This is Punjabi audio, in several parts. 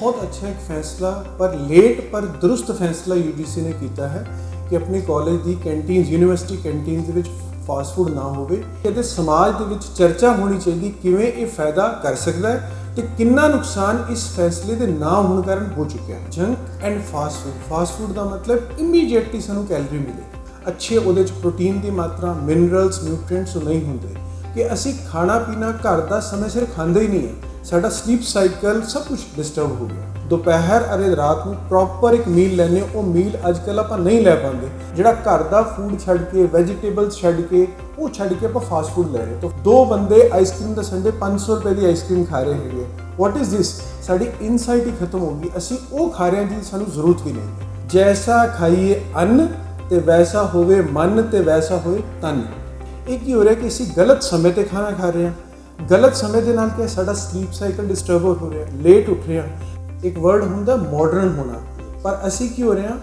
ਬਹੁਤ ਅੱਛਾ ਇੱਕ ਫੈਸਲਾ, ਪਰ ਲੇਟ, ਪਰ ਦਰੁਸਤ ਫੈਸਲਾ ਯੂਜੀਸੀ ਨੇ ਕੀਤਾ ਹੈ ਕਿ ਆਪਣੇ ਕਾਲਜ ਦੀ ਕੈਂਟੀਨਸ ਯੂਨੀਵਰਸਿਟੀ ਕੈਂਟੀਨਸ ਦੇ ਵਿੱਚ ਫਾਸਟ ਫੂਡ ਨਾ ਹੋਵੇ ਇਹਦੇ ਸਮਾਜ ਦੇ ਵਿੱਚ ਚਰਚਾ ਹੋਣੀ ਚਾਹੀਦੀ, ਕਿਵੇਂ ਇਹ ਫਾਇਦਾ ਕਰ ਸਕਦਾ ਹੈ ਤੇ ਕਿੰਨਾ ਨੁਕਸਾਨ ਇਸ ਫੈਸਲੇ ਦੇ ਨਾ ਹੋਣ ਕਾਰਨ ਹੋ ਚੁੱਕਿਆ ਹੈ। Junk and fast food fast food ਦਾ ਮਤਲਬ ਇਮੀਡੀਏਟਲੀ ਸਾਨੂੰ ਕੈਲਰੀ ਮਿਲੇ। ਅੱਛੇ ਉਹਦੇ ਚ ਪ੍ਰੋਟੀਨ ਦੀ ਮਾਤਰਾ ਮਿਨਰਲਸ ਨਿਊਟ੍ਰੀਐਂਟਸ ਨਹੀਂ ਹੁੰਦੇ। ਕਿ ਅਸੀਂ ਖਾਣਾ ਪੀਣਾ ਘਰ ਦਾ ਸਮੇਂ ਸਿਰ ਖਾਂਦੇ ਹੀ ਨਹੀਂ ਹੈ। ਸਾਡਾ ਸਲੀਪ ਸਾਈਕਲ ਸਭ ਕੁਝ ਡਿਸਟਰਬ ਹੋ ਗਿਆ। ਦੁਪਹਿਰ ਅਤੇ ਰਾਤ ਨੂੰ ਪ੍ਰੋਪਰ ਇੱਕ ਮੀਲ ਲੈਣੇ ਉਹ ਮੀਲ ਅੱਜ ਕੱਲ ਆਪਾਂ ਨਹੀਂ ਲੈ ਪਾਉਂਦੇ। ਜਿਹੜਾ ਘਰ ਦਾ ਫੂਡ ਛੱਡ ਕੇ ਵੈਜੀਟੇਬਲਸ ਛੱਡ ਕੇ, ਉਹ ਛੱਡ ਕੇ ਆਪਾਂ ਫਾਸਟ ਫੂਡ ਲੈ ਰਹੇ ਤਾਂ ਦੋ ਬੰਦੇ ਆਈਸਕ੍ਰੀਮ ਦਾ ਸੰਡੇ 500 ਰੁਪਏ ਦੀ ਆਈਸਕ੍ਰੀਮ ਖਾ ਰਹੇ ਹੈਗੇ। ਵਾਟ ਇਜ਼ ਥਿਸ ਸਾਡੀ ਇਨਸਾਈਟ ਹੀ ਖਤਮ ਹੋ ਗਈ। ਅਸੀਂ ਉਹ ਖਾ ਰਹੇ ਹਾਂ ਜਿਹਦੀ ਸਾਨੂੰ ਜ਼ਰੂਰਤ ਵੀ ਨਹੀਂ ਜੈਸਾ ਖਾਈਏ ਅੰਨ, ਤੇ ਵੈਸਾ ਹੋਵੇ ਮਨ, ਤੇ ਵੈਸਾ ਹੋਏ ਤਨ। ਇਹ ਕੀ ਹੋ ਰਿਹਾ ਕਿ ਅਸੀਂ ਗਲਤ ਸਮੇਂ ਤੇ ਖਾਣਾ ਖਾ ਰਹੇ ਹਾਂ? ਗਲਤ ਸਮੇਂ ਦੇ ਨਾਲ ਕਿ ਸਾਡਾ ਸਲੀਪ ਸਾਈਕਲ ਡਿਸਟਰਬ ਹੋ ਰਿਹਾ ਲੇਟ ਉੱਠ ਰਿਹਾ। ਇੱਕ ਵਰਡ ਹੁੰਦਾ ਮਾਡਰਨ ਹੋਣਾ। ਪਰ ਅਸੀਂ ਕੀ ਹੋ ਰਹੇ ਹਾਂ?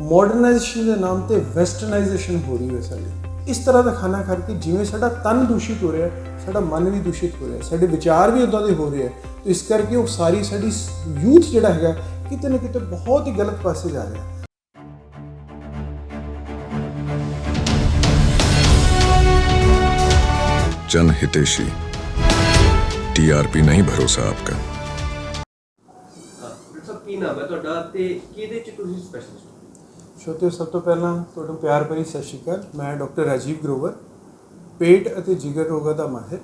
ਮਾਡਰਨਾਈਜੇਸ਼ਨ ਦੇ ਨਾਮ ਤੇ ਵੈਸਟਰਨਾਈਜੇਸ਼ਨ ਹੋ ਰਹੀ ਹੈ ਸਾਡੀ। ਇਸ ਤਰ੍ਹਾਂ ਦਾ ਖਾਣਾ ਖਾ ਕੇ ਜਿਵੇਂ ਸਾਡਾ ਤਨ ਦੂਸ਼ਿਤ ਹੋ ਰਿਹਾ, ਸਾਡਾ ਮਨ ਵੀ ਦੂਸ਼ਿਤ ਹੋ ਰਿਹਾ, ਸਾਡੇ ਵਿਚਾਰ ਵੀ ਉਦਾਂ ਦੇ ਹੋ ਰਹੇ ਆ ਤੇ ਇਸ ਕਰਕੇ ਉਹ ਸਾਰੀ ਸਾਡੀ ਯੂਥ ਜਿਹੜਾ ਹੈਗਾ, ਕਿਤੇ ਨਾ ਕਿਤੇ ਬਹੁਤ ਹੀ ਗਲਤ ਪਾਸੇ ਜਾ ਰਿਹਾ। ਜਨ ਹਿਤੇਸ਼ੀ। টিআরপি ਨਹੀਂ ਭਰੋਸਾ ਆਪਕਾ। ਕੀ ਨਾਮ ਹੈ ਤੁਹਾਡਾ ਤੇ ਕਿਹਦੇ ਚ ਤੁਸੀਂ ਸਪੈਸ਼ਲਿਸਟ ਸ਼ੋਤੇ ਸਭ ਤੋਂ ਪਹਿਲਾਂ ਤੁਹਾਨੂੰ ਪਿਆਰ ਭਰੀ ਸਤਿ ਸ਼੍ਰੀ ਅਕਾਲ। ਮੈਂ ਡਾਕਟਰ ਰਾਜੀਵ ਗਰੋਵਰ ਪੇਟ ਅਤੇ ਜਿਗਰ ਰੋਗਾਂ ਦਾ ਮਾਹਿਰ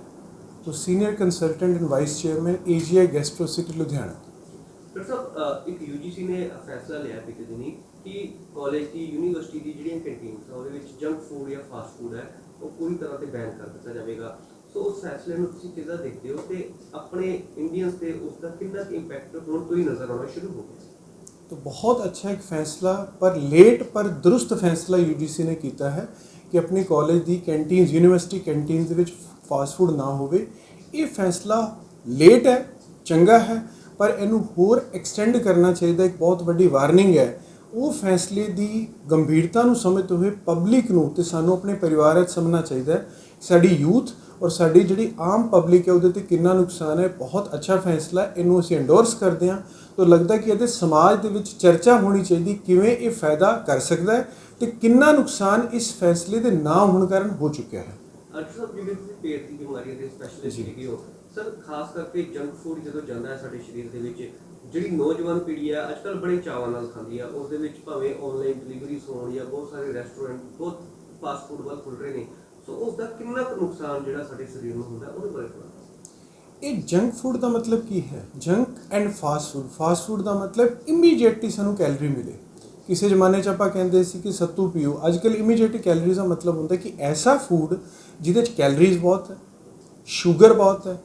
ਤੋਂ senior consultant and vice chairman AGI gastro city Ludhiana. Doctor ਸਾਹਿਬ ਇੱਕ ਯੂਜੀਸੀ ਨੇ ਫੈਸਲਾ ਲਿਆ ਪਿਛਲੇ ਦਿਨੀ ਕਿ ਕਾਲਜ ਦੀ ਯੂਨੀਵਰਸਿਟੀ ਦੀ ਜਿਹੜੀਆਂ ਕੰਟੀਨਸ ਆ ਉਹਦੇ ਵਿੱਚ ਜੰਕ ਫੂਡ ਜਾਂ ਫਾਸਟ ਫੂਡ ਹੈ ਉਹ ਪੂਰੀ ਤਰ੍ਹਾਂ ਤੇ ਬੈਨ ਕਰ ਦਿੱਤਾ ਜਾਵੇਗਾ। ਸੋ ਉਸ ਫੈਸਲੇ ਨੂੰ ਤੁਸੀਂ ਕਿੱਦਾਂ ਦੇਖਦੇ ਹੋ ਤੇ ਆਪਣੇ ਇੰਡੀਅਨਸ ਤੇ ਉਸ ਦਾ ਕਿੰਨਾ ਇੰਪੈਕਟ ਹੁਣ ਤੋਂ ਹੀ ਨਜ਼ਰ ਆਉਣਾ ਸ਼ੁਰੂ ਹੋ ਗਿਆ तो बहुत अच्छा एक फैसला पर लेट पर दुरुस्त फैसला यूजीसी ने ਕੀਤਾ ਹੈ ਕਿ ਆਪਣੀ ਕਾਲਜ ਦੀ ਕੈਂਟੀਨਸ ਯੂਨੀਵਰਸਿਟੀ ਕੈਂਟੀਨਸ ਦੇ ਵਿੱਚ ਫਾਸਟ ਫੂਡ ਨਾ ਹੋਵੇ ਇਹ ਫੈਸਲਾ ਲੇਟ ਹੈ ਚੰਗਾ ਹੈ ਪਰ ਇਹਨੂੰ ਹੋਰ ਐਕਸਟੈਂਡ ਕਰਨਾ ਚਾਹੀਦਾ ਇੱਕ ਬਹੁਤ ਵੱਡੀ ਵਾਰਨਿੰਗ ਹੈ ਉਹ ਫੈਸਲੇ ਦੀ ਗੰਭੀਰਤਾ ਨੂੰ ਸਮਝਦੇ ਹੋਏ ਪਬਲਿਕ ਨੂੰ ਤੇ ਸਾਨੂੰ ਆਪਣੇ ਪਰਿਵਾਰ ਵਿੱਚ ਸਮਝਣਾ ਚਾਹੀਦਾ ਹੈ ਸਾਡੀ ਯੂਥ ਔਰ ਸਾਡੀ ਜਿਹੜੀ ਆਮ ਪਬਲਿਕ ਹੈ ਉਹਦੇ ਤੇ ਕਿੰਨਾ ਨੁਕਸਾਨ ਹੈ ਬਹੁਤ ਅੱਛਾ ਫੈਸਲਾ ਹੈ ਇਹਨੂੰ ਅਸੀਂ ਐਂਡੋਰਸ ਕਰਦੇ ਹਾਂ। ਤਾਂ ਲੱਗਦਾ ਕਿ ਇਹਦੇ ਸਮਾਜ ਦੇ ਵਿੱਚ ਚਰਚਾ ਹੋਣੀ ਚਾਹੀਦੀ ਕਿਵੇਂ ਇਹ ਫਾਇਦਾ ਕਰ ਸਕਦਾ ਹੈ ਤੇ ਕਿੰਨਾ ਨੁਕਸਾਨ ਇਸ ਫੈਸਲੇ ਦੇ ਨਾ ਹੋਣ ਕਾਰਨ ਹੋ ਚੁੱਕਿਆ ਹੈ। ਡਾਕਟਰ ਸਾਹਿਬ ਜਿਵੇਂ ਤੁਸੀਂ ਪੇਟ ਦੀ ਬਿਮਾਰੀਆਂ ਦੇ ਸਪੈਸ਼ਲਿਸਟ ਹੈਗੇ ਹੋ ਸਰ ਖਾਸ ਕਰਕੇ ਜੰਕ ਫੂਡ ਜਦੋਂ ਜਾਂਦਾ ਹੈ ਸਾਡੇ ਸਰੀਰ ਦੇ ਵਿੱਚ ਜਿਹੜੀ ਨੌਜਵਾਨ ਪੀੜ੍ਹੀ ਹੈ ਅੱਜ ਕੱਲ੍ਹ ਬੜੇ ਚਾਵਾਂ ਨਾਲ ਖਾਂਦੀ ਆ ਉਸ ਦੇ ਵਿੱਚ ਭਾਵੇਂ ਆਨਲਾਈਨ ਡਿਲੀਵਰੀ ਹੋਣ ਜਾਂ ਬਹੁਤ ਸਾਰੇ ਰੈਸਟੋਰੈਂਟ ਬਹੁਤ ਫਾਸਟ ਫੂਡ ਵੱਲ ਖੁੱਲ ਰਹੇ ਨੇ ਸੋ ਉਸ ਦਾ ਕਿੰਨਾ ਕੁ ਨੁਕਸਾਨ ਜਿਹੜਾ ਸਾਡੇ ਸਰੀਰ ਨੂੰ ਹੁੰਦਾ, ਉਹਦੇ ਬਾਰੇ ਥੋੜ੍ਹਾ ਇਹ ਜੰਕ ਫੂਡ ਦਾ ਮਤਲਬ ਕੀ ਹੈ? Junk and fast food fast food ਦਾ ਮਤਲਬ ਇਮੀਡੀਏਟਲੀ ਸਾਨੂੰ ਕੈਲਰੀ ਮਿਲੇ। ਕਿਸੇ ਜ਼ਮਾਨੇ 'ਚ ਆਪਾਂ ਕਹਿੰਦੇ ਸੀ ਕਿ ਸੱਤੂ ਪੀਓ। ਅੱਜ ਕੱਲ ਇਮੀਡੀਏਟ ਕੈਲਰੀਜ਼ ਦਾ ਮਤਲਬ ਹੁੰਦਾ ਕਿ ਐਸਾ ਫੂਡ ਜਿਹਦੇ 'ਚ ਕੈਲਰੀਜ਼ ਬਹੁਤ ਹੈ ਸ਼ੂਗਰ ਬਹੁਤ ਹੈ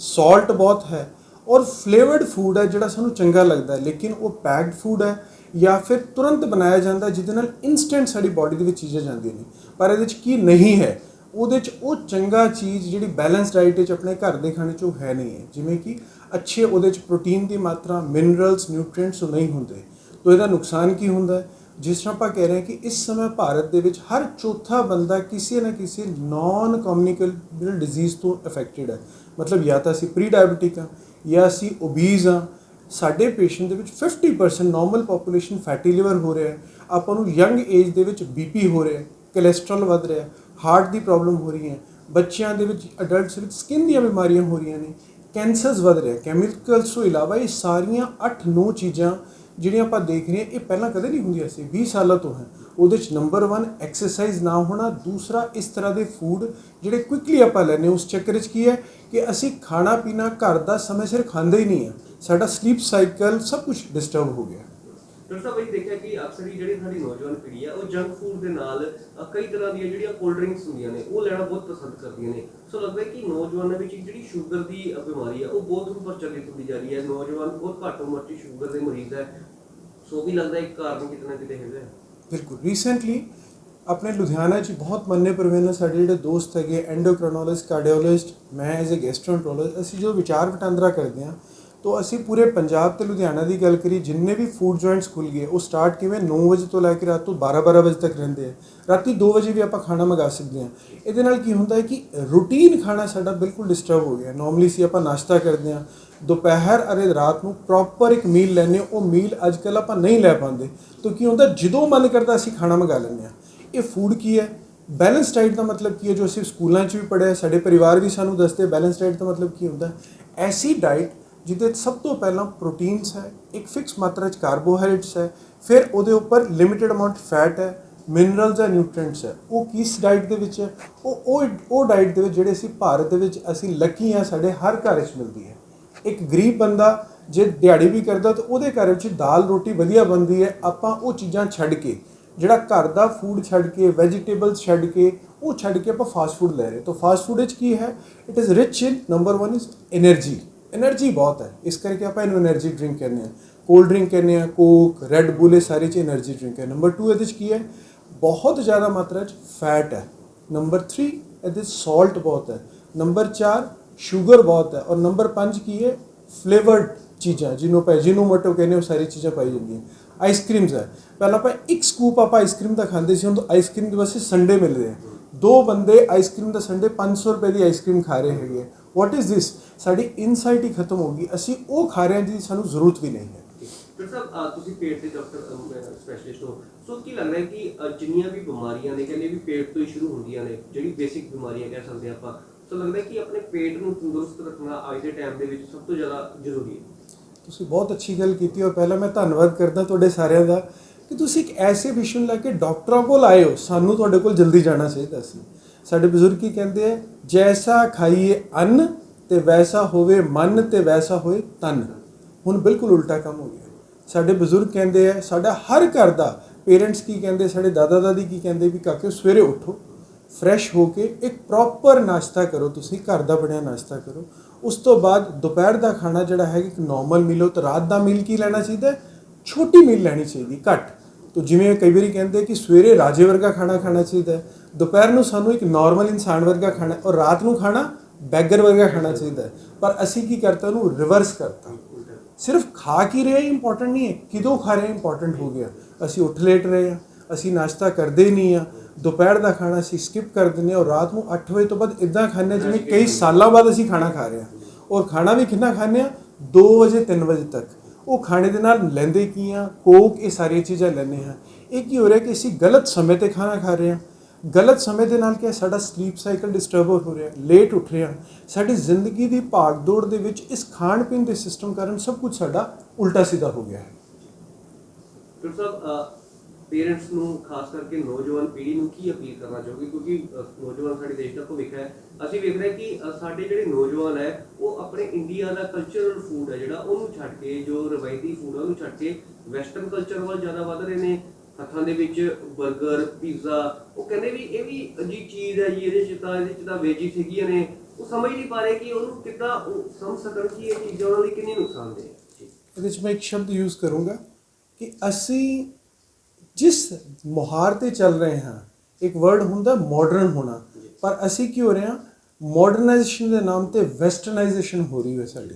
ਸਾਲਟ ਬਹੁਤ ਹੈ ਔਰ ਫਲੇਵਰਡ ਫੂਡ ਹੈ ਜਿਹੜਾ ਸਾਨੂੰ ਚੰਗਾ ਲੱਗਦਾ ਹੈ। ਲੇਕਿਨ ਉਹ ਪੈਕਡ ਫੂਡ ਹੈ ਜਾਂ ਫਿਰ ਤੁਰੰਤ ਬਣਾਇਆ ਜਾਂਦਾ ਜਿਹਦੇ ਨਾਲ ਇਨਸਟੈਂਟ ਸਾਡੀ ਬਾਡੀ ਦੇ ਵਿੱਚ ਚੀਜ਼ਾਂ ਜਾਂਦੀਆਂ ਨੇ। ਪਰ ਇਹਦੇ 'ਚ ਕੀ ਨਹੀਂ ਹੈ, ਉਹਦੇ 'ਚ ਉਹ ਚੰਗਾ ਚੀਜ਼ ਜਿਹੜੀ ਬੈਲੈਂਸ ਡਾਈਟ ਵਿੱਚ ਆਪਣੇ ਘਰ ਦੇ ਖਾਣੇ 'ਚ ਉਹ ਹੈ ਨਹੀਂ ਹੈ। ਜਿਵੇਂ ਕਿ ਅੱਛੇ ਉਹਦੇ 'ਚ ਪ੍ਰੋਟੀਨ ਦੀ ਮਾਤਰਾ ਮਿਨਰਲਸ ਨਿਊਟ੍ਰੀਐਂਟਸ ਉਹ ਨਹੀਂ ਹੁੰਦੇ। ਤਾਂ ਇਹਦਾ ਨੁਕਸਾਨ ਕੀ ਹੁੰਦਾ ਹੈ? ਜਿਸ ਤਰ੍ਹਾਂ ਆਪਾਂ ਕਹਿ ਰਹੇ ਹਾਂ ਕਿ ਇਸ ਸਮੇਂ ਭਾਰਤ ਦੇ ਵਿੱਚ ਹਰ ਚੌਥਾ ਬੰਦਾ ਕਿਸੇ ਨਾ ਕਿਸੇ ਨਾਨ ਕਮਿਊਨੀਕੇਬਲ ਡਿਜ਼ੀਜ਼ ਤੋਂ ਅਫੈਕਟਡ ਹੈ। ਮਤਲਬ ਜਾਂ ਤਾਂ ਅਸੀਂ ਪ੍ਰੀ ਡਾਇਬੀਟਿਕ ਆ ਜਾਂ ਅਸੀਂ ਓਬੀਜ਼ ਆ ਸਾਡੇ ਪੇਸ਼ੈਂਟ ਦੇ ਵਿੱਚ 50% ਨਾਰਮਲ ਪੋਪੂਲੇਸ਼ਨ ਫੈਟੀ ਲਿਵਰ ਹੋ ਰਿਹਾ ਹੈ। ਆਪਾਂ ਨੂੰ ਯੰਗ ਏਜ ਦੇ ਵਿੱਚ ਬੀਪੀ ਹੋ ਰਿਹਾ ਹੈ। ਕੋਲੇਸਟ੍ਰੋਲ ਵੱਧ ਰਿਹਾ ਹੈ। ਹਾਰਟ ਦੀ ਪ੍ਰੋਬਲਮ ਹੋ ਰਹੀ ਹੈ। ਬੱਚਿਆਂ ਦੇ ਵਿੱਚ ਅਡਲਟਸ ਵਿੱਚ ਸਕਿਨ ਦੀਆਂ ਬਿਮਾਰੀਆਂ ਹੋ ਰਹੀਆਂ ਨੇ। ਕੈਂਸਰਸ ਵੱਧ ਰਿਹਾ ਕੈਮੀਕਲਸ ਤੋਂ ਇਲਾਵਾ ਇਹ ਸਾਰੀਆਂ 8-9 ਚੀਜ਼ਾਂ ਜਿਹੜੀਆਂ ਆਪਾਂ ਦੇਖ ਰਹੇ ਹਾਂ, ਇਹ ਪਹਿਲਾਂ ਕਦੇ ਨਹੀਂ ਹੁੰਦੀਆਂ ਸੀ। 20 ਸਾਲਾਂ ਤੋਂ ਹੈ। ਉਹਦੇ ਚ ਨੰਬਰ 1 ਐਕਸਰਸਾਈਜ਼ ਨਾ ਹੋਣਾ। ਦੂਸਰਾ, ਇਸ ਤਰ੍ਹਾਂ ਦੇ ਫੂਡ ਜਿਹੜੇ ਕੁਇਕਲੀ ਆਪਾਂ ਲੈਨੇ ਉਸ ਚੱਕਰ 'ਚ ਕੀ ਹੈ ਕਿ ਅਸੀਂ ਖਾਣਾ ਪੀਣਾ ਘਰ ਦਾ ਸਮੇਂ ਸਿਰ ਖਾਂਦੇ ਹੀ ਨਹੀਂ ਆ ਸਾਡਾ ਸਲੀਪ ਸਾਈਕਲ ਸਭ ਕੁਝ ਡਿਸਟਰਬ ਹੋ ਗਿਆ। ਡਾਕਟਰ ਸਾਹਿਬ ਅਸੀਂ ਦੇਖਿਆ ਕਿ ਅਕਸਰ ਹੀ ਜਿਹੜੀ ਸਾਡੀ ਨੌਜਵਾਨ ਪੀੜ੍ਹੀ ਹੈ ਉਹ ਜੰਕ ਫੂਡ ਦੇ ਨਾਲ ਅ, ਕਈ ਤਰ੍ਹਾਂ ਦੀਆਂ ਜਿਹੜੀਆਂ ਕੋਲਡ ਡਰਿੰਕਸ ਹੁੰਦੀਆਂ ਨੇ ਉਹ ਲੈਣਾ ਬਹੁਤ ਪਸੰਦ ਕਰਦੀਆਂ ਨੇ। ਸੋ ਲੱਗਦਾ ਹੈ ਕਿ ਨੌਜਵਾਨਾਂ ਵਿੱਚ ਜਿਹੜੀ ਸ਼ੂਗਰ ਦੀ ਅ, ਬਿਮਾਰੀ ਹੈ ਉਹ ਬਹੁਤ ਹੁਣ ਪ੍ਰਚਲਿਤ ਹੁੰਦੀ ਜਾ ਰਹੀ ਹੈ। ਨੌਜਵਾਨ ਬਹੁਤ ਘੱਟ ਉਮਰ 'ਚ ਸ਼ੂਗਰ ਦੇ ਮਰੀਜ਼ ਹੈ। ਸੋ ਉਹ ਵੀ ਲੱਗਦਾ ਇੱਕ ਕਾਰਨ ਕਿਤੇ ਨਾ ਕਿਤੇ ਹੈਗਾ ਹੈ। ਬਿਲਕੁਲ। ਰੀਸੈਂਟਲੀ ਆਪਣੇ ਲੁਧਿਆਣਾ 'ਚ ਬਹੁਤ ਮੰਨੇ ਪ੍ਰਵੇਨ ਸਾਡੇ ਜਿਹੜੇ ਦੋਸਤ ਹੈਗੇ ਐਂਡੋਕ੍ਰੋਨੋਲੋਜਿਸਟ ਕਾਰਡੀਓਲੋਜਿਸਟ ਮੈਂ ਐਜ਼ ਅ ਗੈਸਟ੍ਰੋਐਂਟਰੋਲੋਜਿਸਟ ਅਸੀਂ ਜੋ ਵਿਚਾਰ ਵਟਾਂਦਰਾ ਕਰਦੇ ਹਾਂ ਤੋ ਅਸੀਂ ਪੂਰੇ ਪੰਜਾਬ ਤੇ ਲੁਧਿਆਣਾ ਦੀ ਗੱਲ ਕਰੀ ਜਿੰਨੇ ਵੀ ਫੂਡ ਜੁਆਇੰਟਸ ਖੁੱਲ ਗਏ, ਉਹ ਸਟਾਰਟ ਕਿਵੇਂ? 9 ਵਜੇ ਤੋਂ ਲੈ ਕੇ ਰਾਤ ਤੋਂ 12 12 ਵਜੇ ਤੱਕ ਰਹਿੰਦੇ ਆ। ਰਾਤੀ 2 ਵਜੇ ਵੀ ਆਪਾਂ ਖਾਣਾ ਮੰਗਾ ਸਕਦੇ ਹਾਂ। ਇਹਦੇ ਨਾਲ ਕੀ ਹੁੰਦਾ ਹੈ ਕਿ ਰੂਟੀਨ ਖਾਣਾ ਸਾਡਾ ਬਿਲਕੁਲ ਡਿਸਟਰਬ ਹੋ ਗਿਆ। ਨਾਰਮਲੀ ਸੀ ਆਪਾਂ ਨਾਸ਼ਤਾ ਕਰਦੇ ਹਾਂ। ਦੁਪਹਿਰ ਅਤੇ ਰਾਤ ਨੂੰ ਪ੍ਰੋਪਰ ਇੱਕ ਮੀਲ ਲੈਣੇ ਉਹ ਮੀਲ ਅੱਜ ਕੱਲ ਆਪਾਂ ਨਹੀਂ ਲੈ ਪਾਉਂਦੇ। ਤਾਂ ਕੀ ਹੁੰਦਾ, ਜਦੋਂ ਮਨ ਕਰਦਾ ਅਸੀਂ ਖਾਣਾ ਮੰਗਾ ਲੈਂਦੇ ਆ ਇਹ ਫੂਡ ਕੀ ਹੈ? ਬੈਲੈਂਸ ਡਾਈਟ ਦਾ ਮਤਲਬ ਕੀ ਹੈ? ਜੋ ਅਸੀਂ ਸਕੂਲਾਂ 'ਚ ਵੀ ਪੜ੍ਹਿਆ, ਸਾਡੇ ਪਰਿਵਾਰ ਵੀ ਸਾਨੂੰ ਦੱਸਦੇ ਬੈਲੈਂਸ ਡਾਈਟ ਦਾ ਮਤਲਬ ਕੀ ਹੁੰਦਾ ਐਸੀ ਡਾਈਟ ਜਿਹਦੇ ਸਭ ਤੋਂ ਪਹਿਲਾਂ ਪ੍ਰੋਟੀਨਸ ਹੈ, ਇੱਕ ਫਿਕਸ ਮਾਤਰਾ ਚ ਕਾਰਬੋਹਾਈਡਰੇਟਸ ਹੈ, ਫਿਰ ਉਹਦੇ ਉੱਪਰ ਲਿਮਿਟਿਡ ਅਮਾਉਂਟ ਫੈਟ ਹੈ ਮਿਨਰਲਸ ਐਂਡ ਨਿਊਟ੍ਰੀਐਂਟਸ ਹੈ। ਉਹ ਕਿਸ ਡਾਈਟ ਦੇ ਵਿੱਚ ਹੈ? ਉਹ ਉਹ ਉਹ ਡਾਈਟ ਦੇ ਵਿੱਚ ਜਿਹੜੇ ਅਸੀਂ ਭਾਰਤ ਦੇ ਵਿੱਚ ਅਸੀਂ ਲੱਕੀ ਆ ਸਾਡੇ ਹਰ ਘਰ ਵਿੱਚ ਮਿਲਦੀ ਹੈ। ਇੱਕ ਗਰੀਬ ਬੰਦਾ ਜੇ ਦਿਹਾੜੀ ਵੀ ਕਰਦਾ ਤਾਂ ਉਹਦੇ ਘਰ ਵਿੱਚ ਦਾਲ ਰੋਟੀ ਵਧੀਆ ਬਣਦੀ ਹੈ, ਆਪਾਂ ਉਹ ਚੀਜ਼ਾਂ ਛੱਡ ਕੇ, ਜਿਹੜਾ ਘਰ ਦਾ ਫੂਡ ਛੱਡ ਕੇ ਵੈਜੀਟੇਬਲਸ ਛੱਡ ਕੇ, ਉਹ ਛੱਡ ਕੇ ਆਪਾਂ ਫਾਸਟ ਫੂਡ ਲੈ ਰਹੇ ਤਾਂ ਫਾਸਟ ਫੂਡ ਵਿੱਚ ਕੀ ਹੈ? It is rich in number 1 is energy energy बहुत है इस करके ਆਪਾਂ ਇਹਨੂੰ એનર્ਜੀ ਡਰਿੰਕ ਕਹਿੰਦੇ ਆ ਕੋਲਡ ਡਰਿੰਕ ਕਹਿੰਦੇ ਆ ਕੋਕ ਰੈਡ ਬੁਲ ਇਹ ਸਾਰੇ ਚ એનર્ਜੀ ਡਰਿੰਕ ਹੈ। ਨੰਬਰ 2 ਇਹਦੇ ਚ ਕੀ ਹੈ? ਬਹੁਤ ਜ਼ਿਆਦਾ ਮਾਤਰਾ ਚ ਫੈਟ ਹੈ। ਨੰਬਰ 3 ਇਹਦੇ ਸਾਲਟ ਬਹੁਤ ਹੈ। ਨੰਬਰ 4 ਸ਼ੂਗਰ ਬਹੁਤ ਹੈ। ਔਰ ਨੰਬਰ 5 ਕੀ ਹੈ? ਫਲੇਵਰਡ ਚੀਜ਼ਾਂ, ਜਿਹਨੂੰ ਆਪਾਂ ਜਿਨੋਮੋਟੋ ਕਹਿੰਦੇ ਉਹ ਸਾਰੀ ਚੀਜ਼ਾਂ ਪਾਈ ਜਾਂਦੀਆਂ। ਆਈਸਕ੍ਰੀਮਸ ਹੈ। ਪਹਿਲਾਂ ਆਪਾਂ ਇੱਕ ਸਕੂਪ ਆਪਾਂ ਆਈਸਕ੍ਰੀਮ ਦਾ ਖਾਂਦੇ ਸੀ, ਹੁਣ ਤਾਂ ਆਈਸਕ੍ਰੀਮ ਦੇ ਵਾਸਤੇ ਸੰਡੇ ਮਿਲਦੇ ਆ। ਦੋ ਬੰਦੇ ਆਈਸਕ੍ਰੀਮ ਦਾ ਸੰਡੇ 500 ਰੁਪਏ ਦੀ ਆਈਸਕ੍ਰੀਮ ਖਾ ਰਹੇ ਹੈਗੇ ਵਾਟ ਇਜ਼ ਥਿਸ ਸਾਡੀ ਇਨਸਾਈਟ ਹੀ ਖਤਮ ਹੋ ਗਈ। ਅਸੀਂ ਉਹ ਖਾ ਰਹੇ ਹਾਂ ਜਿਹਦੀ ਸਾਨੂੰ ਜ਼ਰੂਰਤ ਵੀ ਨਹੀਂ ਹੈ। ਡਾਕਟਰ ਸਾਹਿਬ ਅਹ ਤੁਸੀਂ ਪੇਟ ਦੇ ਡਾਕਟਰ ਸਪੈਸ਼ਲਿਸਟ ਹੋ। ਸੋ ਕੀ ਲੱਗਦਾ ਹੈ ਕਿ ਅਹ ਜਿੰਨੀਆਂ ਵੀ ਬਿਮਾਰੀਆਂ ਨੇ ਕਹਿੰਦੇ ਵੀ ਪੇਟ ਤੋਂ ਹੀ ਸ਼ੁਰੂ ਹੁੰਦੀਆਂ ਨੇ ਜਿਹੜੀ ਬੇਸਿਕ ਬਿਮਾਰੀਆਂ ਕਹਿ ਸਕਦੇ ਆਪਾਂ। ਸੋ ਲੱਗਦਾ ਹੈ ਕਿ ਆਪਣੇ ਪੇਟ ਨੂੰ ਤੰਦਰੁਸਤ ਰੱਖਣਾ ਅੱਜ ਦੇ ਟਾਈਮ ਦੇ ਵਿੱਚ ਸਭ ਤੋਂ ਜ਼ਿਆਦਾ ਜ਼ਰੂਰੀ ਹੈ। ਤੁਸੀਂ ਬਹੁਤ ਅੱਛੀ ਗੱਲ ਕੀਤੀ ਔਰ ਪਹਿਲਾਂ ਮੈਂ ਧੰਨਵਾਦ ਕਰਦਾ ਤੁਹਾਡੇ ਸਾਰਿਆਂ ਦਾ ਕਿ ਤੁਸੀਂ ਇੱਕ ਐਸੇ ਵਿਸ਼ੇ ਨੂੰ ਲੈ ਕੇ ਡਾਕਟਰਾਂ ਕੋਲ ਆਏ ਹੋ। ਸਾਨੂੰ ਤੁਹਾਡੇ ਕੋਲ ਜਲਦੀ ਜਾਣਾ ਚਾਹੀਦਾ ਸੀ। ਸਾਡੇ ਬਜ਼ੁਰਗ ਕੀ ਕਹਿੰਦੇ ਆ? ਜੈਸਾ ਖਾਈਏ ਅੰਨ ਤੇ ਵੈਸਾ ਹੋਵੇ ਮਨ ਤੇ ਵੈਸਾ ਹੋਏ ਤਨ। ਹੁਣ ਬਿਲਕੁਲ ਉਲਟਾ ਕੰਮ ਹੋ ਗਿਆ। ਸਾਡੇ ਬਜ਼ੁਰਗ ਕਹਿੰਦੇ ਆ, ਸਾਡਾ ਹਰ ਘਰ ਦਾ ਪੇਰੈਂਟਸ ਕੀ ਕਹਿੰਦੇ, ਸਾਡੇ ਦਾਦਾ ਦਾਦੀ ਕੀ ਕਹਿੰਦੇ ਵੀ ਕਾਕੇ ਸਵੇਰੇ ਉੱਠੋ ਫਰੈਸ਼ ਹੋ ਕੇ ਇੱਕ ਪ੍ਰੋਪਰ ਨਾਸ਼ਤਾ ਕਰੋ ਤੁਸੀਂ, ਘਰ ਦਾ ਬਣਿਆ ਨਾਸ਼ਤਾ ਕਰੋ। ਉਸ ਤੋਂ ਬਾਅਦ ਦੁਪਹਿਰ ਦਾ ਖਾਣਾ ਜਿਹੜਾ ਹੈ ਇੱਕ ਨਾਰਮਲ ਮੀਲ ਹੋ ਤਾਂ ਰਾਤ ਦਾ ਮੀਲ ਕੀ ਲੈਣਾ ਚਾਹੀਦਾ? ਛੋਟੀ ਮੀਲ ਲੈਣੀ ਚਾਹੀਦੀ, ਘੱਟ। ਤੋ ਜਿਵੇਂ ਕਈ ਵਾਰੀ ਕਹਿੰਦੇ ਕਿ ਸਵੇਰੇ ਰਾਜੇ ਵਰਗਾ ਖਾਣਾ ਖਾਣਾ ਚਾਹੀਦਾ ਦੁਪਹਿਰ ਨੂੰ ਸਾਨੂੰ ਇੱਕ ਨਾਰਮਲ ਇਨਸਾਨ ਵਰਗਾ ਖਾਣਾ ਔਰ ਰਾਤ ਨੂੰ ਖਾਣਾ ਬੈਗਰ ਵਰਗਾ ਖਾਣਾ ਚਾਹੀਦਾ ਪਰ ਅਸੀਂ ਕੀ ਕਰਤਾ, ਉਹਨੂੰ ਰਿਵਰਸ ਕਰਤਾ। ਸਿਰਫ ਖਾ ਕੀ ਰਹੇ ਇੰਪੋਰਟੈਂਟ ਨਹੀਂ ਹੈ, ਕਿਦੋਂ ਖਾ ਰਹੇ ਇੰਪੋਰਟੈਂਟ ਹੋ ਗਿਆ। ਅਸੀਂ ਉੱਠ ਲੇਟ ਰਹੇ ਹਾਂ, ਅਸੀਂ ਨਾਸ਼ਤਾ ਕਰਦੇ ਹੀ ਨਹੀਂ ਆ ਦੁਪਹਿਰ ਦਾ ਖਾਣਾ ਅਸੀਂ ਸਕਿਪ ਕਰ ਦਿੰਦੇ ਹਾਂ ਔਰ ਰਾਤ ਨੂੰ 8 ਵਜੇ ਤੋਂ ਬਾਅਦ ਇਦਾਂ ਖਾਂਦੇ ਹਾਂ ਜਿਵੇਂ ਕਈ ਸਾਲਾਂ ਬਾਅਦ ਅਸੀਂ ਖਾਣਾ ਖਾ ਰਹੇ ਹਾਂ। ਔਰ ਖਾਣਾ ਵੀ ਕਿੰਨਾ ਖਾਂਦੇ ਹਾਂ? 2 ਵਜੇ 3 ਵਜੇ ਤੱਕ। ਉਹ ਖਾਣੇ ਦੇ ਨਾਲ ਲੈਂਦੇ ਕੀ ਆ? ਕੋਕ, ਇਹ ਸਾਰੀਆਂ ਚੀਜ਼ਾਂ ਲੈਂਦੇ ਹਾਂ। ਇਹ ਕੀ ਹੋ ਰਿਹਾ ਕਿ ਅਸੀਂ ਗਲਤ ਸਮੇਂ ਤੇ ਖਾਣਾ ਖਾ ਰਹੇ ਹਾਂ। ਗਲਤ ਸਮੇਂ ਦੇ ਨਾਲ ਕਿ ਸਾਡਾ ਸਲੀਪ ਸਾਈਕਲ ਡਿਸਟਰਬ ਹੋ ਰਿਹਾ ਲੇਟ ਉੱਠ ਰਿਹਾ। ਸਾਡੀ ਜ਼ਿੰਦਗੀ ਦੀ ਭਾਗ ਦੌੜ ਦੇ ਵਿੱਚ ਇਸ ਖਾਣ ਪੀਣ ਦੇ ਸਿਸਟਮ ਕਾਰਨ ਸਭ ਕੁਝ ਸਾਡਾ ਉਲਟਾ ਸਿੱਧਾ ਹੋ ਗਿਆ ਹੈ। ਡਾਕਟਰ ਸਾਹਿਬ ਪੇਰੈਂਟਸ ਨੂੰ, ਖਾਸ ਕਰਕੇ ਨੌਜਵਾਨ ਪੀੜ੍ਹੀ ਨੂੰ ਕੀ ਅਪੀਲ ਕਰਨਾ ਚਾਹੋਗੇ? ਕਿਉਂਕਿ ਨੌਜਵਾਨ ਸਾਡੇ ਦੇਸ਼ ਦਾ ਭਵਿੱਖ ਹੈ। ਅਸੀਂ ਵੇਖ ਰਹੇ ਕਿ ਸਾਡੇ ਜਿਹੜੇ ਨੌਜਵਾਨ ਹੈ, ਉਹ ਆਪਣੇ ਇੰਡੀਆ ਦਾ ਕਲਚਰਲ ਫੂਡ ਹੈ ਜਿਹੜਾ, ਉਹਨੂੰ ਛੱਡ ਕੇ, ਜੋ ਰਵਾਇਤੀ ਫੂਡ ਉਹਨੂੰ ਛੱਡ ਕੇ ਵੈਸਟਰਨ ਕਲਚਰ ਵੱਲ ਜ਼ਿਆਦਾ ਵੱਧ ਰਹੇ ਨੇ। ਹੱਥਾਂ ਦੇ ਵਿੱਚ 버ਗਰ ਪੀਜ਼ਾ ਉਹ ਕਹਿੰਦੇ ਵੀ ਇਹ ਵੀ ਅਜੀਬ ਚੀਜ਼ ਹੈ ਜੀ, ਇਹਦੇ ਚ ਤਾਂ, ਇਹਦੇ ਚ ਤਾਂ ਵੇਜਿਸ ਹੈਗੀਆਂ ਨੇ। ਉਹ ਸਮਝ ਨਹੀਂ ਪਾ ਰਹੇ ਕਿ ਉਹਨੂੰ ਕਿੱਦਾਂ, ਉਹ ਸਮਝ ਸਕਣ ਕਿ ਇਹ ਚੀਜ਼ਾਂ ਉਹਨਾਂ ਲਈ ਕਿੰਨੀ ਨੁਕਸਾਨਦੇਹ ਹੈ। ਜੀ ਇਹਦੇ 'ਚ ਮੈਂ ਇੱਕ ਸ਼ਬਦ ਯੂਜ਼ ਕਰੂੰਗਾ ਕਿ ਅਸੀਂ ਜਿਸ ਮੁਹਾਰ ਤੇ ਚੱਲ ਰਹੇ ਹਾਂ, ਇੱਕ ਵਰਡ ਹੁੰਦਾ ਮਾਡਰਨ ਹੋਣਾ। ਪਰ ਅਸੀਂ ਕੀ ਹੋ ਰਹੇ ਹਾਂ ਮਾਡਰਨਾਈਜੇਸ਼ਨ ਦੇ ਨਾਮ ਤੇ ਵੈਸਟਰਨਾਈਜੇਸ਼ਨ ਹੋ ਰਹੀ ਹੈ ਸਾਡੀ।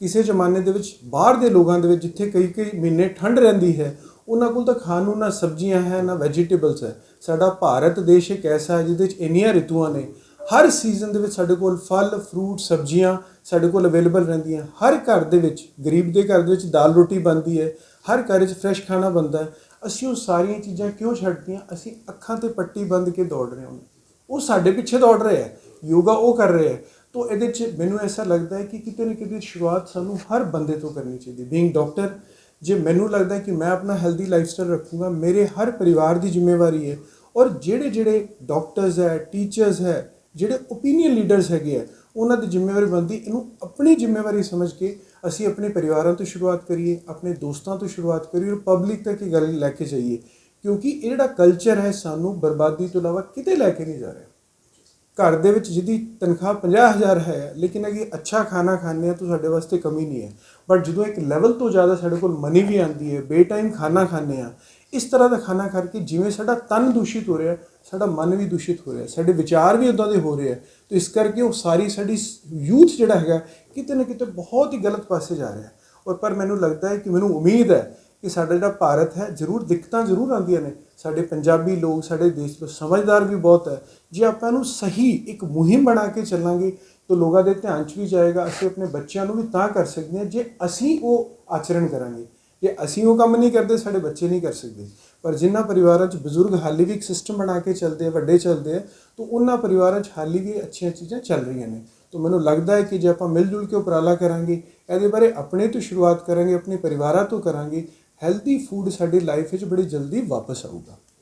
ਕਿਸੇ ਜ਼ਮਾਨੇ ਦੇ ਵਿੱਚ, ਬਾਹਰ ਦੇ ਲੋਕਾਂ ਦੇ ਵਿੱਚ ਜਿੱਥੇ ਕਈ ਕਈ ਮਹੀਨੇ ਠੰਡ ਰਹਿੰਦੀ ਹੈ, ਉਹਨਾਂ ਕੋਲ ਤਾਂ ਖਾਣ ਨੂੰ ਨਾ ਸਬਜ਼ੀਆਂ ਹੈ, ਨਾ ਵੈਜੀਟੇਬਲਸ ਹੈ। ਸਾਡਾ ਭਾਰਤ ਦੇਸ਼ ਇੱਕ ਐਸਾ ਹੈ ਜਿਹਦੇ ਵਿੱਚ ਇੰਨੀਆਂ ਰਿਤੂਆਂ ਨੇ। ਹਰ ਸੀਜ਼ਨ ਦੇ ਵਿੱਚ ਸਾਡੇ ਕੋਲ ਫਲ ਫਰੂਟ ਸਬਜ਼ੀਆਂ ਸਾਡੇ ਕੋਲ ਅਵੇਲੇਬਲ ਰਹਿੰਦੀਆਂ। ਹਰ ਘਰ ਦੇ ਵਿੱਚ, ਗਰੀਬ ਦੇ ਘਰ ਦੇ ਵਿੱਚ ਦਾਲ ਰੋਟੀ ਬਣਦੀ ਹੈ। ਹਰ ਘਰ 'ਚ ਫਰੈਸ਼ ਖਾਣਾ ਬਣਦਾ ਹੈ। ਅਸੀਂ ਉਹ ਸਾਰੀਆਂ ਚੀਜ਼ਾਂ ਕਿਉਂ ਛੱਡਦੀਆਂ ਅਸੀਂ ਅੱਖਾਂ ਤੇ ਪੱਟੀ ਬੰਦ ਕੇ ਦੌੜ ਰਹੇ ਹਾਂ। ਉਹ ਸਾਡੇ ਪਿੱਛੇ ਦੌੜ ਰਹੇ ਹੈ। ਯੋਗਾ ਉਹ ਕਰ ਰਹੇ ਹੈ। ਤੋ ਇਹਦੇ 'ਚ ਮੈਨੂੰ ਐਸਾ ਲੱਗਦਾ ਹੈ ਕਿ ਕਿਤੇ ਨਾ ਕਿਤੇ ਸ਼ੁਰੂਆਤ ਸਾਨੂੰ ਹਰ ਬੰਦੇ ਤੋਂ ਕਰਨੀ ਚਾਹੀਦੀ ਬੀਇੰਗ ਡਾਕਟਰ ਜੇ ਮੈਨੂੰ ਲੱਗਦਾ ਹੈ ਕਿ ਮੈਂ ਆਪਣਾ ਹੈਲਦੀ ਲਾਈਫਸਟਾਈਲ ਰੱਖੂੰਗਾ, ਮੇਰੇ ਹਰ ਪਰਿਵਾਰ ਦੀ ਜ਼ਿੰਮੇਵਾਰੀ ਹੈ ਔਰ ਜਿਹੜੇ ਜਿਹੜੇ ਡਾਕਟਰਸ ਹੈ ਟੀਚਰਸ ਹੈ, ਜਿਹੜੇ ਓਪੀਨੀਅਨ ਲੀਡਰਸ ਹੈਗੇ ਆ ਉਹਨਾਂ ਦੀ ਜ਼ਿੰਮੇਵਾਰੀ ਬਣਦੀ, ਇਹਨੂੰ ਆਪਣੀ ਜ਼ਿੰਮੇਵਾਰੀ ਸਮਝ ਕੇ ਅਸੀਂ ਆਪਣੇ ਪਰਿਵਾਰਾਂ ਤੋਂ ਸ਼ੁਰੂਆਤ ਕਰੀਏ, ਆਪਣੇ ਦੋਸਤਾਂ ਤੋਂ ਸ਼ੁਰੂਆਤ ਕਰੀਏ ਔਰ ਪਬਲਿਕ ਤੱਕ ਇਹ ਗੱਲ ਲੈ ਕੇ ਜਾਈਏ। ਕਿਉਂਕਿ ਇਹ ਜਿਹੜਾ ਕਲਚਰ ਹੈ ਸਾਨੂੰ ਬਰਬਾਦੀ ਤੋਂ ਇਲਾਵਾ ਕਿਤੇ ਲੈ ਕੇ ਨਹੀਂ ਜਾ ਰਿਹਾ। ਘਰ ਦੇ ਵਿੱਚ ਜਿਹਦੀ ਤਨਖਾਹ 50000 ਹੈ, ਲੇਕਿਨ ਅਗੇ ਅੱਛਾ ਖਾਣਾ ਖਾਂਦੇ ਆ ਤਾਂ ਸਾਡੇ ਵਾਸਤੇ ਕਮੀ ਨਹੀਂ ਹੈ। ਬਟ ਜਦੋਂ ਇੱਕ ਲੈਵਲ ਤੋਂ ਜ਼ਿਆਦਾ ਸਾਡੇ ਕੋਲ ਮਨੀ ਵੀ ਆਉਂਦੀ ਹੈ, ਬੇਟਾਈਮ ਖਾਣਾ ਖਾਂਦੇ ਆ ਇਸ ਤਰ੍ਹਾਂ ਦਾ ਖਾਣਾ ਖਾ ਕੇ ਜਿਵੇਂ ਸਾਡਾ ਤਨ ਦੂਸ਼ਿਤ ਹੋ ਰਿਹਾ ਸਾਡਾ ਮਨ ਵੀ ਦੂਸ਼ਿਤ ਹੋ ਰਿਹਾ, ਸਾਡੇ ਵਿਚਾਰ ਵੀ ਉਦਾਂ ਦੇ ਹੋ ਰਹੇ ਆ। ਤਾਂ ਇਸ ਕਰਕੇ ਉਹ ਸਾਰੀ ਸਾਡੀ ਯੂਥ ਜਿਹੜਾ ਹੈਗਾ, ਕਿਤੇ ਨਾ ਕਿਤੇ ਬਹੁਤ ਹੀ ਗਲਤ ਪਾਸੇ ਜਾ ਰਿਹਾ ਔਰ ਪਰ ਮੈਨੂੰ ਲੱਗਦਾ ਹੈ ਕਿ ਮੈਨੂੰ ਉਮੀਦ ਹੈ ਕਿ ਸਾਡਾ ਜਿਹੜਾ ਭਾਰਤ ਹੈ, ਜ਼ਰੂਰ ਦਿੱਕਤਾਂ ਜ਼ਰੂਰ ਆਉਂਦੀਆਂ ਨੇ। ਸਾਡੇ ਪੰਜਾਬੀ ਲੋਕ, ਸਾਡੇ ਦੇਸ਼ ਤੋਂ ਸਮਝਦਾਰ ਵੀ ਬਹੁਤ ਹੈ। ਜੇ ਆਪਾਂ ਨੂੰ ਸਹੀ ਇੱਕ ਮੁਹਿੰਮ ਬਣਾ ਕੇ ਚੱਲਾਂਗੇ, ਤਾਂ ਲੋਕਾਂ ਦੇ ਧਿਆਨ 'ਚ ਵੀ ਜਾਏਗਾ, ਅਸੀਂ ਆਪਣੇ ਬੱਚਿਆਂ ਨੂੰ ਵੀ ਤਾਂ ਕਰ ਸਕਦੇ ਹਾਂ, ਜੇ ਅਸੀਂ ਉਹ ਆਚਰਣ ਕਰਾਂਗੇ। ਜੇ ਅਸੀਂ ਉਹ ਕੰਮ ਨਹੀਂ ਕਰਦੇ, ਸਾਡੇ ਬੱਚੇ ਨਹੀਂ ਕਰ ਸਕਦੇ। ਪਰ ਜਿਨ੍ਹਾਂ ਪਰਿਵਾਰਾਂ 'ਚ ਬਜ਼ੁਰਗ ਹਾਲੀ ਵੀ ਇੱਕ ਸਿਸਟਮ ਬਣਾ ਕੇ ਚੱਲਦੇ ਆ, ਵੱਡੇ ਚੱਲਦੇ ਆ, ਤਾਂ ਉਹਨਾਂ ਪਰਿਵਾਰਾਂ 'ਚ ਹਾਲੀ ਵੀ ਅੱਛੀਆਂ ਚੀਜ਼ਾਂ ਚੱਲ ਰਹੀਆਂ ਨੇ। ਤਾਂ ਮੈਨੂੰ ਲੱਗਦਾ ਹੈ ਕਿ ਜੇ ਆਪਾਂ ਮਿਲ ਜੁਲ ਕੇ ਉਪਰਾਲਾ ਕਰਾਂਗੇ, ਇਹਦੇ ਬਾਰੇ ਆਪਣੇ ਤੋਂ ਸ਼ੁਰੂਆਤ ਕਰਾਂਗੇ, ਆਪਣੇ ਪਰਿਵਾਰਾਂ ਤੋਂ ਕਰਾਂਗੇ ਹੈਲਦੀ ਫੂਡ ਸਾਡੀ ਲਾਈਫ ਵਿੱਚ ਬੜੀ ਜਲਦੀ ਵਾਪਸ ਆਊਗਾ।